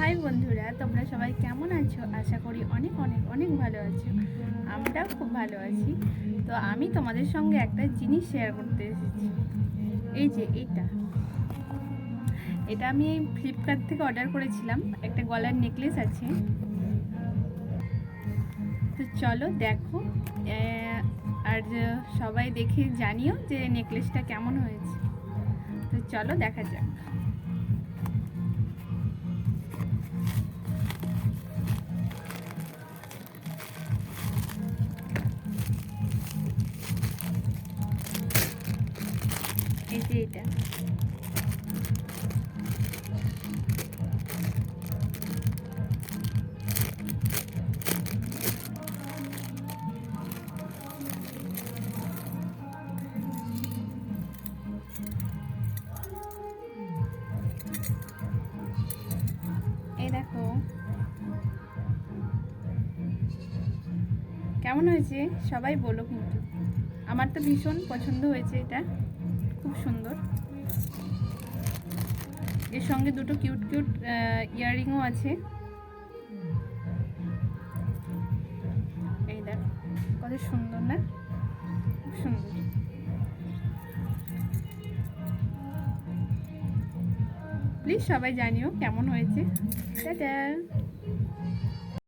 High বন্ধুরা, তোমরা সবাই কেমন আছো? আশা করি অনেক অনেক অনেক ভালো আছো। আমরাও খুব ভালো আছি। তো আমি তোমাদের সঙ্গে একটা জিনিস শেয়ার করতে এসেছি। এই যে এইটা এটা আমি এই ফ্লিপকার্ট থেকে অর্ডার করেছিলাম। একটা গলার নেকলেস আছে। তো চলো দেখো। আর সবাই দেখে জানিও যে নেকলেসটা কেমন হয়েছে। তো চলো দেখা যাক। এই যে এটা। দেখো। কেমন হয়েছে? সবাই বলো কিন্তু আমার তো ভীষণ পছন্দ হয়েছে এটা। খুব সুন্দর। এর সঙ্গে দুটো কিউট কিউট ইয়াররিংও আছে। এই দেখ, কত সুন্দর না? খুব সুন্দর। প্লিজ সবাই জানিও কেমন হয়েছে। টাটা।